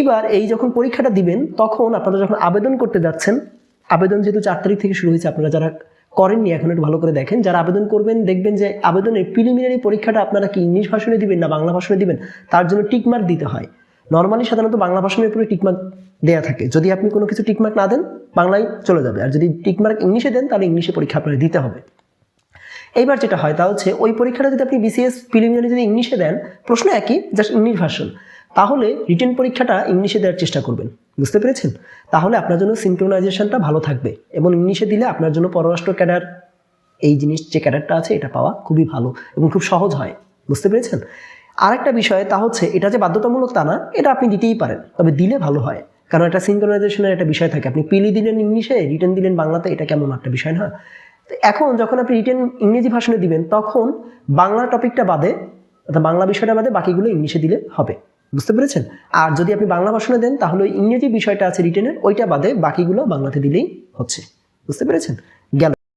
এইবার এই যখন পরীক্ষাটা দিবেন, তখন আপনারা যখন আবেদন করতে যাচ্ছেন, আবেদন যেহেতু চার তারিখ থেকে শুরু হয়েছে, আপনারা যারা করেননি এখন একটু ভালো করে দেখেন, যারা আবেদন করবেন দেখবেন যে আবেদনের প্রিলিমিনারি পরীক্ষাটা আপনারা কি ইংলিশ ভাষণে দিবেন না বাংলা ভাষণে দিবেন, তার জন্য টিকমার্ক দিতে হয়। নর্মালি সাধারণত বাংলা ভাষণের উপরে টিকমার্ক দেয়া থাকে। যদি আপনি কোনো কিছু টিকমার্ক না দেন, বাংলায় চলে যাবে। আর যদি টিকমার্ক ইংলিশে দেন, তাহলে ইংলিশে পরীক্ষা আপনারা দিতে হবে। এইবার যেটা হয় তা হচ্ছে, ওই পরীক্ষাটা যদি আপনি বিসিএস প্রিলিমিনারি যদি ইংলিশে দেন, প্রশ্ন একই জাস্ট ইংলিশ ভার্সন তাহলে রিটেন পরীক্ষাটা ইংলিশে দেওয়ার চেষ্টা করবেন। বুঝতে পেরেছেন? তাহলে আপনার জন্য সিনক্রোনাইজেশনটা ভালো থাকবে এবং ইংলিশে দিলে আপনার জন্য পররাষ্ট্র ক্যাডার, এই জিনিস যে ক্যাডারটা আছে, এটা পাওয়া খুবই ভালো এবং খুব সহজ হয়। বুঝতে পেরেছেন? আরেকটা বিষয় তা হচ্ছে, এটা যে বাধ্যতামূলক তা না, এটা আপনি দিতেই পারেন, তবে দিলে ভালো হয়। কারণ একটা সিনক্রোনাইজেশনের একটা বিষয় থাকে। আপনি পিলি দিলেন ইংলিশে রিটেন দিলেন বাংলাতে, এটা কেমন একটা বিষয় না? তো এখন যখন আপনি রিটেন ইংরেজি ভাষণে দিবেন, তখন বাংলা টপিকটা বাদে, অর্থাৎ বাংলা বিষয়টা বাদে বাকিগুলো ইংলিশে দিলে হবে। বুঝতে পেরেছেন? আর যদি আপনি বাংলা ভাষণে দেন, তাহলে ইংরেজি বিষয়টা আছে রিটেনের ওইটা বাদে বাকিগুলো বাংলাতে দিলেই হচ্ছে। বুঝতে পেরেছেন?